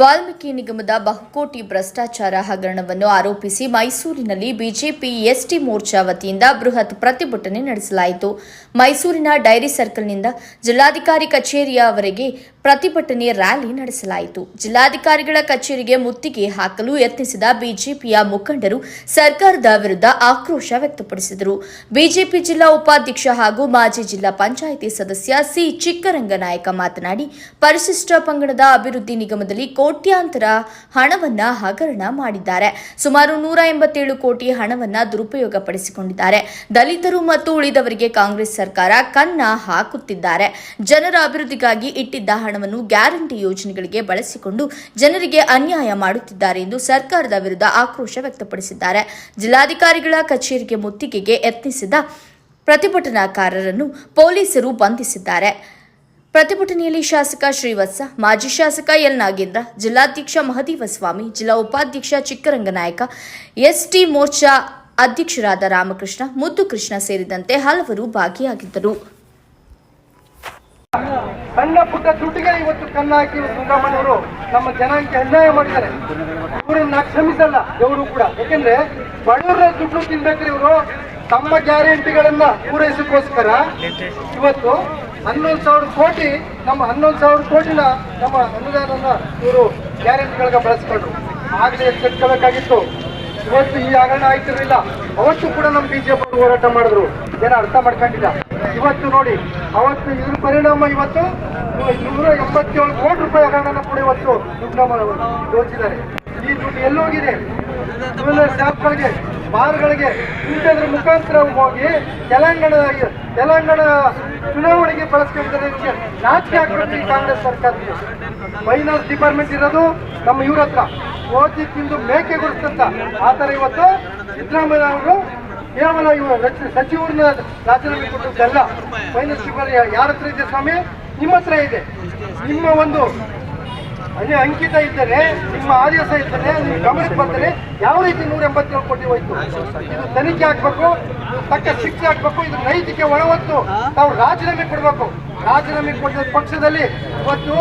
ವಾಲ್ಮೀಕಿ ನಿಗಮದ ಬಹುಕೋಟಿ ಭ್ರಷ್ಟಾಚಾರ ಹಗರಣವನ್ನು ಆರೋಪಿಸಿ ಮೈಸೂರಿನಲ್ಲಿ ಬಿಜೆಪಿ ಎಸ್ಟಿ ಮೋರ್ಚಾ ವತಿಯಿಂದ ಬೃಹತ್ ಪ್ರತಿಭಟನೆ ನಡೆಸಲಾಯಿತು. ಮೈಸೂರಿನ ಡೈರಿ ಸರ್ಕಲ್ನಿಂದ ಜಿಲ್ಲಾಧಿಕಾರಿ ಕಚೇರಿಯವರೆಗೆ ಪ್ರತಿಭಟನೆ ರ್ಯಾಲಿ ನಡೆಸಲಾಯಿತು. ಜಿಲ್ಲಾಧಿಕಾರಿಗಳ ಕಚೇರಿಗೆ ಮುತ್ತಿಗೆ ಹಾಕಲು ಯತ್ನಿಸಿದ ಬಿಜೆಪಿಯ ಮುಖಂಡರು ಸರ್ಕಾರದ ವಿರುದ್ಧ ಆಕ್ರೋಶ ವ್ಯಕ್ತಪಡಿಸಿದರು. ಬಿಜೆಪಿ ಜಿಲ್ಲಾ ಉಪಾಧ್ಯಕ್ಷ ಹಾಗೂ ಮಾಜಿ ಜಿಲ್ಲಾ ಪಂಚಾಯಿತಿ ಸದಸ್ಯ ಸಿ ಚಿಕ್ಕರಂಗನಾಯಕ ಮಾತನಾಡಿ, ಪರಿಶಿಷ್ಟ ಪಂಗಡದ ಅಭಿವೃದ್ಧಿ ನಿಗಮದಲ್ಲಿ ಕೋಟ್ಯಾಂತರ ಹಣವನ್ನ ಹಗರಣ ಮಾಡಿದ್ದಾರೆ. ಸುಮಾರು ನೂರ ಎಂಬತ್ತೇಳು ಕೋಟಿ ಹಣವನ್ನ ದುರುಪಯೋಗಪಡಿಸಿಕೊಂಡಿದ್ದಾರೆ. ದಲಿತರು ಮತ್ತು ಉಳಿದವರಿಗೆ ಕಾಂಗ್ರೆಸ್ ಸರ್ಕಾರ ಕನ್ನ ಹಾಕುತ್ತಿದ್ದಾರೆ. ಜನರ ಅಭಿವೃದ್ಧಿಗಾಗಿ ಇಟ್ಟಿದ್ದ ಹಣವನ್ನು ಗ್ಯಾರಂಟಿ ಯೋಜನೆಗಳಿಗೆ ಬಳಸಿಕೊಂಡು ಜನರಿಗೆ ಅನ್ಯಾಯ ಮಾಡುತ್ತಿದ್ದಾರೆ ಎಂದು ಸರ್ಕಾರದ ವಿರುದ್ಧ ಆಕ್ರೋಶ ವ್ಯಕ್ತಪಡಿಸಿದ್ದಾರೆ. ಜಿಲ್ಲಾಧಿಕಾರಿಗಳ ಕಚೇರಿಗೆ ಮುತ್ತಿಗೆಗೆ ಯತ್ನಿಸಿದ ಪ್ರತಿಭಟನಾಕಾರರನ್ನು ಪೊಲೀಸರು ಬಂಧಿಸಿದ್ದಾರೆ. ಪ್ರತಿಭಟನೆಯಲ್ಲಿ ಶಾಸಕ ಶ್ರೀವತ್ಸ, ಮಾಜಿ ಶಾಸಕ ಎಲ್ ನಾಗೇಂದ್ರ, ಜಿಲ್ಲಾಧ್ಯಕ್ಷ ಮಹದೇವಸ್ವಾಮಿ ಜಿಲ್ಲಾ ಉಪಾಧ್ಯಕ್ಷ ಚಿಕ್ಕರಂಗನಾಯಕ ಎಸ್ಟಿ ಮೋರ್ಚಾ ಅಧ್ಯಕ್ಷರಾದ ರಾಮಕೃಷ್ಣ, ಮುದ್ದು ಕೃಷ್ಣ ಸೇರಿದಂತೆ ಹಲವರು ಭಾಗಿಯಾಗಿದ್ದರು. ಸಣ್ಣ ಪುಟ್ಟ ದುಡ್ಡಿಗೆ ಇವತ್ತು ಕನ್ನ ಹಾಕಿ ಸಿದ್ದರಾಮಯ್ಯವರು ನಮ್ಮ ಜನಾಂಗಕ್ಕೆ ಅನ್ಯಾಯ ಮಾಡಿದ್ದಾರೆ. ಇವರನ್ನ ಕ್ಷಮಿಸಲ್ಲ ಇವರು ಕೂಡ. ಯಾಕೆಂದ್ರೆ ಬಡವರ ದುಡ್ಡು ತಿನ್ಬೇಕ್ರಿ ಇವರು. ತಮ್ಮ ಗ್ಯಾರಂಟಿಗಳನ್ನ ಪೂರೈಸಕ್ಕೋಸ್ಕರ ಇವತ್ತು ಹನ್ನೊಂದು ಸಾವಿರ ಕೋಟಿ, ನಮ್ಮ ಹನ್ನೊಂದು ಸಾವಿರ ಕೋಟಿನ ನಮ್ಮ ಅನುದಾನನ ಇವರು ಗ್ಯಾರಂಟಿಗಳಿಗೆ ಬಳಸ್ಕೊಂಡ್ರು. ಆಗಲೇ ಎಚ್ಚೆತ್ಕೋಬೇಕಾಗಿತ್ತು ಇವತ್ತು ಈ ಹಗರಣ ಆಯ್ತಿರಲಿಲ್ಲ. ಅವತ್ತು ಕೂಡ ನಮ್ಮ ಬಿಜೆಪಿ ಹೋರಾಟ ಮಾಡಿದ್ರು. ಏನೋ ಅರ್ಥ ಮಾಡ್ಕೊಂಡಿಲ್ಲ. ಇವತ್ತು ನೋಡಿ, ಅವತ್ತು ಇದ್ರ ಪರಿಣಾಮ ಇವತ್ತು ನೂರ ಎಂಬತ್ತೇಳು ಕೋಟಿ ರೂಪಾಯಿ ಹಗರಣನ ಕೂಡ ಇವತ್ತು ದುಡ್ಡನ್ನ ದೋಚಿದ್ದಾರೆ. ಈ ದುಡ್ಡು ಎಲ್ಲೋಗಿದೆ. ಸ್ಟಾಫ್ಗಳಿಗೆ ಬಾರ್ಗಳಿಗೆ ಇಂಥದ್ರ ಮುಖಾಂತರ ಹೋಗಿ ತೆಲಂಗಾಣ ತೆಲಂಗಾಣ ಚುನಾವಣೆಗೆ ಬಳಸ್ಕೊಂಡಿದ್ದಾರೆ ನಿಮಗೆ ನಾಚಿಕೆ ಹಾಕ್ಬೇಕು ಈ ಕಾಂಗ್ರೆಸ್ ಸರ್ಕಾರ ಫೈನಾನ್ಸ್ ಡಿಪಾರ್ಟ್ಮೆಂಟ್ ಇರೋದು ನಮ್ಮ ಇವ್ರ ಹತ್ರ. ಓದಿ ತಿಂದು ಮೇಕೆ ಗುಡಿಸ್ತಂತ ಆ ಥರ ಇವತ್ತು ಸಿದ್ದರಾಮಯ್ಯ ಅವರು ಕೇವಲ ಇವರು ಸಚಿವರನ್ನ ರಾಜೀನಾಮೆ ಕೊಟ್ಟದ್ದಲ್ಲ. ಫೈನಾನ್ಸ್ ಡಿಪಾರ್ಟ್ಮೆಂಟ್ ಯಾರ ಹತ್ರ ಇದೆ ಸ್ವಾಮಿ? ನಿಮ್ಮ ಹತ್ರ ಇದೆ. ನಿಮ್ಮ ಒಂದು ಅದೇ ಅಂಕಿತ ಇದ್ದರೆ, ನಿಮ್ಮ ಆದೇಶ ಇದ್ದರೆ, ನಿಮ್ಮ ಗಮನಕ್ಕೆ ಬಂದರೆ ಯಾವ ರೀತಿ ನೂರ ಎಂಬತ್ತೇಳು ಕೋಟಿ ಹೋಯ್ತು? ಇದು ತನಿಖೆ ಆಗ್ಬೇಕು, ತಕ್ಕ ಶಿಕ್ಷೆ ಆಗ್ಬೇಕು, ಇದು ನೈತಿಕ ಒಳವತ್ತು ತಾವು ರಾಜೀನಾಮೆ ಕೊಡಬೇಕು. ರಾಜೀನಾಮೆ ಕೊಟ್ಟಿದ ಪಕ್ಷದಲ್ಲಿ ಇವತ್ತು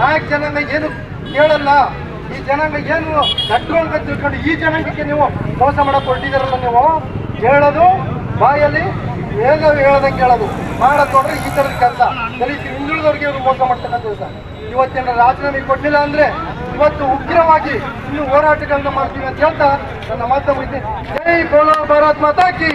ನಾಯಕ ಜನಾಂಗ ಏನು ಕೇಳಲ್ಲ ಈ ಜನಾಂಗ ಏನು ನಟ್ರು ಅಂತ ತಿಳ್ಕೊಂಡು ಈ ಜನಾಂಗಕ್ಕೆ ನೀವು ಮೋಸ ಮಾಡಕ್ ಹೊರಟಿದ್ದೀರಲ್ಲ ನೀವು? ಹೇಳೋದು ಬಾಯಲ್ಲಿ ಹೇಗ ಹೇಳದಂಗೆ ಹೇಳೋದು ಮಾಡೋದು ಈ ಥರದ ಕೆಲಸ ದಲಿತ ಹಿಂದುಳಿದವ್ರಿಗೆ ಇವರು ಮೋಸ ಮಾಡ್ತಕ್ಕಂಥ ಕೆಲಸ ಇವತ್ತಿನ ರಾಜೀನಾಮೆ ಕೊಡ್ಲಿಲ್ಲ ಅಂದ್ರೆ ಇವತ್ತು ಉಗ್ರವಾಗಿ ಇನ್ನು ಹೋರಾಟಗಳನ್ನ ಮಾಡ್ತೀವಿ ಅಂತ ಹೇಳ್ತಾ ನನ್ನ ಮಾತು ಮುಗಿದೆ ಜೈ ಬೋಲೋ ಭಾರತ್ ಮಾತಾ ಕಿ.